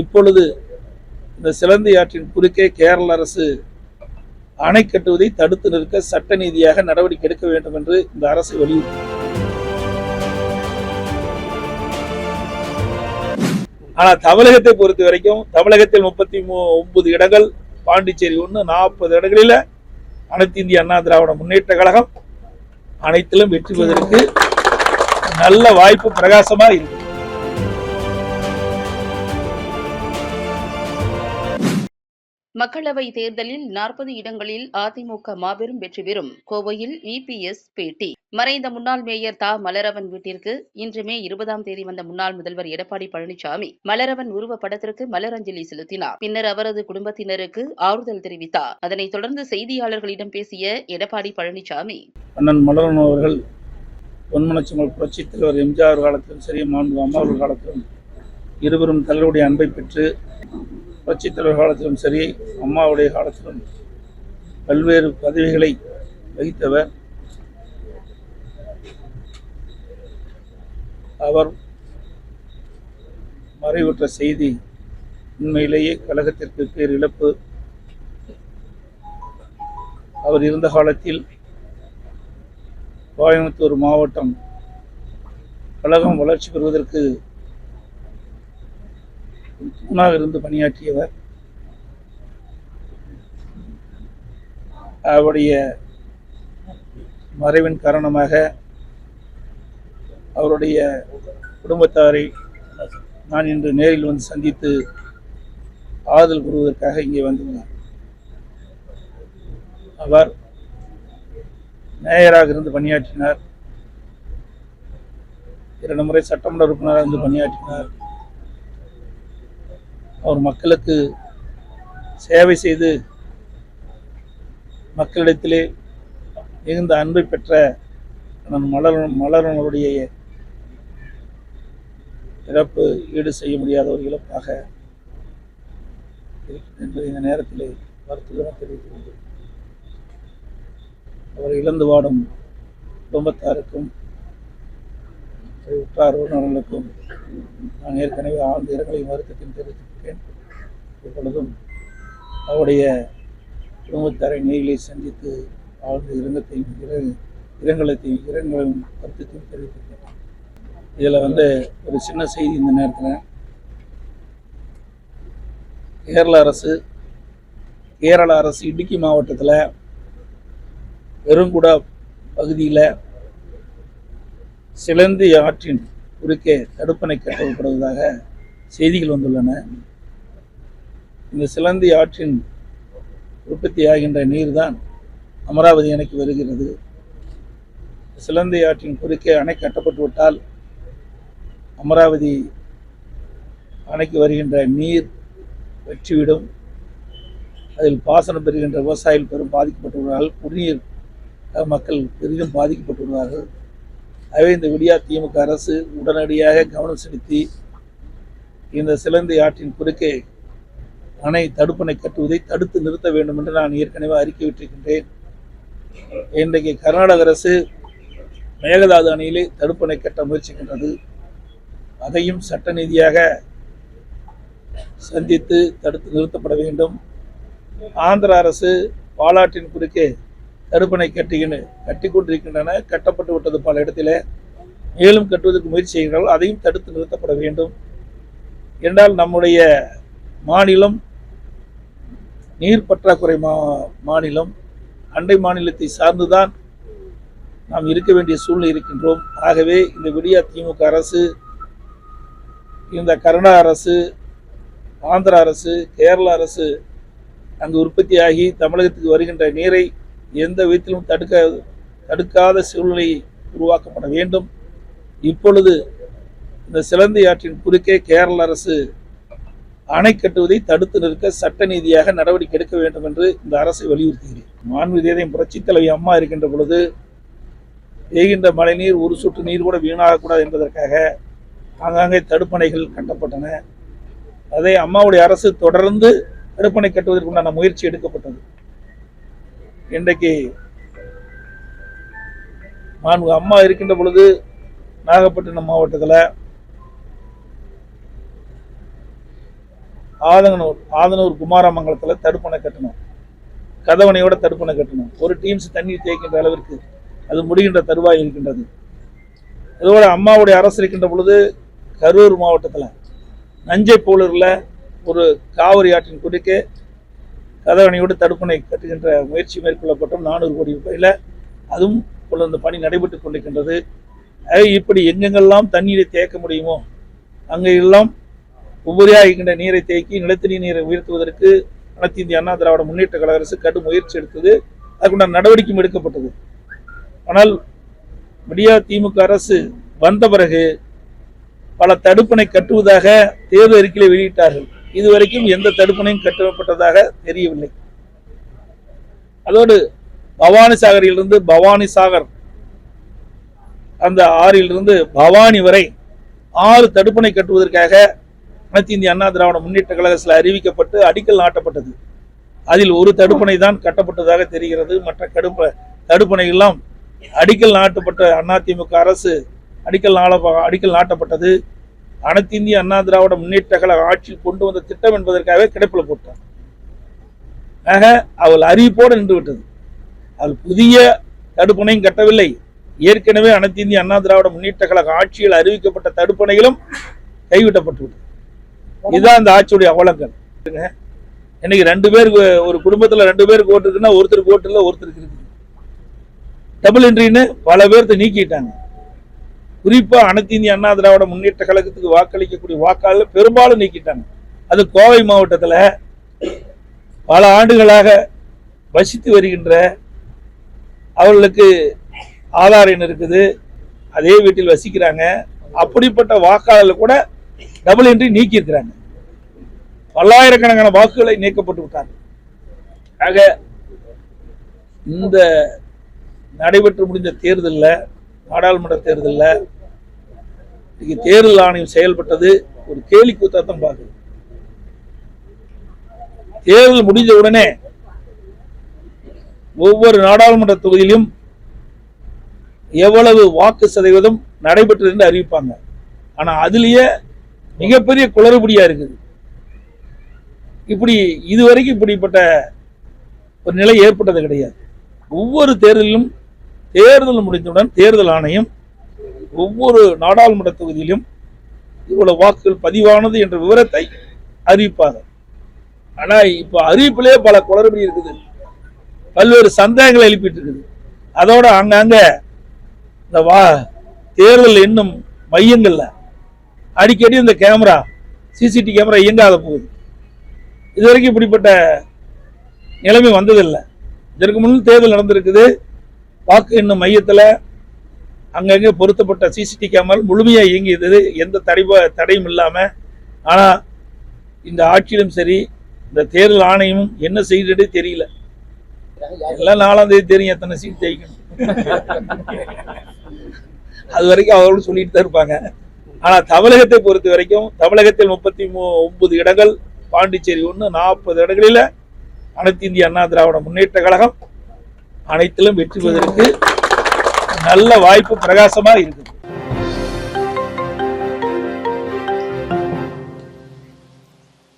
இப்பொழுது இந்த சிலந்தி ஆற்றின் குறுக்கே கேரள அரசு அணை கட்டுவதை தடுத்து நிற்க சட்ட நீதியாக நடவடிக்கை எடுக்க வேண்டும் என்று இந்த அரசு வலியுறுத்தி ஆனால் தமிழகத்தை பொறுத்த வரைக்கும் தமிழகத்தில் முப்பத்தி ஒன்பது இடங்கள் பாண்டிச்சேரி ஒன்று நாற்பது இடங்களில் அனைத்து இந்திய அண்ணா திராவிட முன்னேற்ற கழகம் அனைத்திலும் வெற்றி பெறுவதற்கு நல்ல வாய்ப்பு பிரகாசமாக இருக்கு. மக்களவை தேர்தலில் நாற்பது இடங்களில் அதிமுக மாபெரும் வெற்றி பெறும். கோவையில் இபிஎஸ் பேட்டி. மறைந்த முன்னாள் மேயர் தா. மலரவன் வீட்டிற்கு இன்று மே இருபதாம் தேதி வந்த முன்னாள் முதல்வர் எடப்பாடி பழனிசாமி மலரவன் உருவ படத்திற்கு மலரஞ்சலி செலுத்தினார். பின்னர் அவரது குடும்பத்தினருக்கு ஆறுதல் தெரிவித்தார். அதனைத் தொடர்ந்து செய்தியாளர்களிடம் பேசிய எடப்பாடி பழனிசாமி அண்ணன் மலரன் அவர்கள் பொன்மனச்செம்மல் புரட்சித் தலைவர் எம்ஜிஆர் காலத்திலும் சரி மாண்பு அம்மா காலத்திலும் இருவரும் தலைவருடைய அன்பை பெற்று புரட்சித் தலைவர் காலத்திலும் சரி அம்மாவுடைய காலத்திலும் பல்வேறு பதவிகளை வகித்தவர். அவர் மறைவுற்ற செய்தி உண்மையிலேயே கழகத்திற்கு பேர் இழப்பு. அவர் இருந்த காலத்தில் கோயம்புத்தூர் மாவட்டம் கழகம் வளர்ச்சி பெறுவதற்கு தூணாக இருந்து பணியாற்றியவர். அவருடைய மறைவின் காரணமாக அவருடைய குடும்பத்தாரை நான் இன்று நேரில் வந்து சந்தித்து ஆறுதல் கூறுவதற்காக இங்கே வந்துள்ளார் அவர் மேயராக இருந்து பணியாற்றினார். இரண்டு முறை சட்டமன்ற உறுப்பினராக இருந்து பணியாற்றினார். அவர் மக்களுக்கு சேவை செய்து மக்களிடத்திலே மிகுந்த அன்பை பெற்ற நம் மலர் மலரனுடைய இழப்பு ஈடு செய்ய முடியாத ஒரு இழப்பாக இருக்கிறது என்பதை இந்த நேரத்திலே வருத்தத்துடன் கொண்டு அவர் இழந்து வாடும் குடும்பத்தாருக்கும் உற்றார் உறவினர்களுக்கும் நான் ஏற்கனவே ஆழ்ந்த இரங்கலை வருத்தத்தையும் தெரிவித்திருக்கிறேன் இப்பொழுதும் அவருடைய குடும்பத்தாரை நேரிலே சந்தித்து ஆழ்ந்த இரங்கத்தையும் இர இரங்கலத்தையும் இரங்கலும் வருத்தத்தையும் தெரிவித்திருக்கிறேன் இதில் வந்து ஒரு சின்ன செய்தி இந்த நேரத்தில். கேரள அரசு கேரள அரசு இடுக்கி மாவட்டத்தில் பெருங்குடா பகுதியில் சிலந்தி ஆற்றின் குறுக்கே தடுப்பணை கட்டப்படுவதாக செய்திகள் வந்துள்ளன. இந்த சிலந்தி ஆற்றின் உற்பத்தி ஆகின்ற நீர்தான் அமராவதி அணைக்கு வருகிறது. சிலந்தி ஆற்றின் குறுக்கே அணை கட்டப்பட்டுவிட்டால் அமராவதி அணைக்கு வருகின்ற நீர் வெற்றிவிடும். அதில் பாசனம் பெறுகின்ற விவசாயிகள் பெரும் பாதிக்கப்பட்டுள்ளார்கள் குடிநீர் மக்கள் பெரிதும் பாதிக்கப்பட்டுள்ளார்கள் ஆகவே இந்த விடியா திமுக அரசு உடனடியாக கவனம் செலுத்தி இந்த சிலந்தி ஆற்றின் குறுக்கே அணை தடுப்பணை கட்டுவதை தடுத்து நிறுத்த வேண்டும் என்று நான் ஏற்கனவே அறிக்கை விட்டிருக்கின்றேன். இன்றைக்கு கர்நாடக அரசு மேகதாது அணையிலே தடுப்பணை கட்ட முயற்சிக்கின்றது. அதையும் சட்ட நீதியாக சந்தித்து தடுத்து நிறுத்தப்பட வேண்டும். ஆந்திர அரசு பாலாற்றின் குறுக்கே தடுப்பணை கட்டுகின்ற கட்டி கொண்டிருக்கின்றன. கட்டப்பட்டு விட்டது பல இடத்திலே. மேலும் கட்டுவதற்கு முயற்சி செய்கிறார்கள். அதையும் தடுத்து நிறுத்தப்பட வேண்டும். என்றால் நம்முடைய மாநிலம் நீர் பற்றாக்குறை மா மாநிலம். அண்டை மாநிலத்தை சார்ந்துதான் நாம் இருக்க வேண்டிய சூழ்நிலை இருக்கின்றோம். ஆகவே இந்த விடியா திமுக அரசு இந்த கர்நாடக அரசு ஆந்திர அரசு கேரள அரசு அங்கு உற்பத்தியாகி தமிழகத்துக்கு வருகின்ற நீரை எந்த விதத்திலும் தடுக்க தடுக்காத சூழ்நிலை உருவாக்கப்பட வேண்டும். இப்பொழுது இந்த சிலந்தி ஆற்றின் குறுக்கே கேரள அரசு அணை கட்டுவதை தடுத்து நிற்க சட்ட நீதியாக நடவடிக்கை எடுக்க வேண்டும் என்று இந்த அரசை வலியுறுத்துகிறேன். மாண்பு தேதையும் புரட்சித் தலைவி அம்மா இருக்கின்ற பொழுது பெய்கின்ற மழைநீர் ஒரு சொட்டு நீர் கூட வீணாகக்கூடாது என்பதற்காக ஆங்காங்கே தடுப்பணைகள் கட்டப்பட்டன. அதை அம்மாவுடைய அரசு தொடர்ந்து தடுப்பணை கட்டுவதற்குண்டான முயற்சி எடுக்கப்பட்டது. இன்றைக்கு மாண்பு அம்மா இருக்கின்ற பொழுது நாகப்பட்டினம் மாவட்டத்தில் ஆதங்கனூர் ஆதனூர் குமாரமங்கலத்தில் தடுப்பணை கட்டணும். கதவணையோட தடுப்பணை கட்டணும். ஒரு டீம்ஸ் தண்ணீர் தேய்க்கின்ற அளவிற்கு அது முடிகின்ற தருவாய் இருக்கின்றது. இதோட அம்மாவுடைய அரசு இருக்கின்ற பொழுது கரூர் மாவட்டத்தில் நஞ்சை போலூரில் ஒரு காவிரி ஆற்றின் குறுக்கே கதவணையோடு தடுப்பணை கட்டுகின்ற முயற்சி மேற்கொள்ளப்பட்டும். நானூறு கோடி ரூபாயில். அதுவும் இப்பொழுது அந்த பணி நடைபெற்றுக் கொண்டிருக்கின்றது. இப்படி எங்கெங்கெல்லாம் தண்ணீரை தேக்க முடியுமோ அங்கே எல்லாம் உபரியாகின்ற நீரை தேக்கி நிலத்தடி நீரை உயர்த்துவதற்கு அனைத்து இந்திய அண்ணா திராவிட முன்னேற்ற கழக அரசு கடும் முயற்சி எடுத்தது. அதுக்குண்டான நடவடிக்கையும் எடுக்கப்பட்டது. ஆனால் விடியா திமுக அரசு வந்த பிறகு பல தடுப்பணை கட்டுவதாக தேர்தல் அறிக்கையில் வெளியிட்டார்கள். இதுவரைக்கும் எந்த தடுப்பணையும் கட்டப்பட்டதாக தெரியவில்லை. அதோடு பவானி சாகரிலிருந்து பவானி சாகர் அந்த ஆறிலிருந்து பவானி வரை ஆறு தடுப்பணை கட்டுவதற்காக அனைத்து இந்திய அண்ணா திராவிட முன்னேற்ற கழகத்தில் அறிவிக்கப்பட்டு அடிக்கல் நாட்டப்பட்டது. அதில் ஒரு தடுப்பணை தான் கட்டப்பட்டதாக தெரிகிறது. மற்ற கடுப்ப தடுப்பணையெல்லாம் அடிக்கல் நாட்டப்பட்ட அதிமுக அரசு அடிக்கல் நாள அடிக்கல் நாட்டப்பட்டது. அனைத்து இந்திய அண்ணா திராவிட முன்னேற்ற கழக ஆட்சியில் கொண்டு வந்த திட்டம் என்பதற்காகவே கிடைப்பில் போட்டார் ஆக அவள் அறிவிப்போடு நின்று விட்டது. அவள் புதிய தடுப்பணையும் கட்டவில்லை. ஏற்கனவே அனைத்து இந்திய அண்ணா திராவிட முன்னேற்ற கழக ஆட்சியில் அறிவிக்கப்பட்ட தடுப்பணைகளும் கைவிட்டப்பட்டுவிட்டது இதுதான் அந்த ஆட்சியுடைய அவலங்கள். இன்னைக்கு ரெண்டு பேருக்கு ஒரு குடும்பத்துல ரெண்டு பேருக்கு ஓட்டு இருக்குன்னா ஒருத்தருக்கு ஓட்டு இல்லை ஒருத்தருக்கு இருக்குது. டபுள் என்ட்ரின்னு பல பேர்த்த நீக்கிட்டாங்க. குறிப்பா அனைத்து இந்திய அண்ணா திராவிட முன்னேற்ற கழகத்துக்கு வாக்களிக்கக்கூடிய வாக்காளர்கள் பெரும்பாலும் நீக்கிட்டாங்க. அது கோவை மாவட்டத்துல பல ஆண்டுகளாக வசித்து வருகின்ற அவர்களுக்கு ஆதார் எண் இருக்குது. அதே வீட்டில் வசிக்கிறாங்க. அப்படிப்பட்ட வாக்காளர்கள் கூட டபுள் என்ட்ரி நீக்கி இருக்கிறாங்க பல்லாயிரக்கணக்கான வாக்குகளை நீக்கப்பட்டு விட்டாங்க. ஆக இந்த நடைபெற்று முடிந்த தேர்தலில் நாடாளுமன்ற தேர்தலில் இன்னைக்கு தேர்தல் ஆணையம் செயல்பட்டது. ஒரு கேலி கூத்தாத்தான் பார்க்குது. தேர்தல் முடிஞ்ச உடனே ஒவ்வொரு நாடாளுமன்ற தொகுதியிலும் எவ்வளவு வாக்கு சதவீதம் நடைபெற்றது என்று அறிவிப்பாங்க. ஆனா அதுலயே மிகப்பெரிய குளறுபடியா இருக்குது. இப்படி இதுவரைக்கும் இப்படிப்பட்ட ஒரு நிலை ஏற்பட்டது கிடையாது. ஒவ்வொரு தேர்தலிலும் தேர்தல் முடிந்தவுடன் தேர்தல் ஆணையம் ஒவ்வொரு நாடாளுமன்ற தொகுதியிலும் இவ்வளவு வாக்குகள் பதிவானது என்ற விவரத்தை அறிவிப்பாங்க ஆனா இப்ப அறிவிப்பிலே பல குளறுபடி இருக்குது. பல்வேறு சந்தேகங்களை எழுப்பிட்டு இருக்குது. அதோட அங்கங்க இந்த வா தேர்தல் இன்னும் மையங்கள்ல அடிக்கடி இந்த கேமரா சிசிடி கேமரா இயங்காத போகுது. இதுவரைக்கும் இப்படிப்பட்ட நிலைமை வந்ததில்லை. இதற்கு முன் தேர்தல் நடந்திருக்குது. வாக்கு எண்ணும் மையத்தில் அங்கங்கே பொருத்தப்பட்ட சிசிடி கேமரா முழுமையாக இயங்கியது. எந்த தடை தடையும் இல்லாமல் ஆனால் இந்த ஆட்சியிலும் சரி இந்த தேர்தல் ஆணையமும் என்ன செய்கிறதே தெரியல. எல்லாம் நாலாம் தேதி தெரியும் எத்தனை சீட் ஜெயிக்கணும். அது வரைக்கும் அவர்களும் சொல்லிட்டு தான் இருப்பாங்க. ஆனால் தமிழகத்தை பொறுத்த வரைக்கும் தமிழகத்தில் முப்பத்தி ஒன்பது இடங்கள் பாண்டிச்சேரி ஒன்று நாற்பது இடங்களில் அனைத்து இந்திய அண்ணா திராவிட முன்னேற்ற கழகம் அனைத்திலும் வெற்றி பெறுவதற்கு நல்ல வாய்ப்பு பிரகாசமா இருக்குது.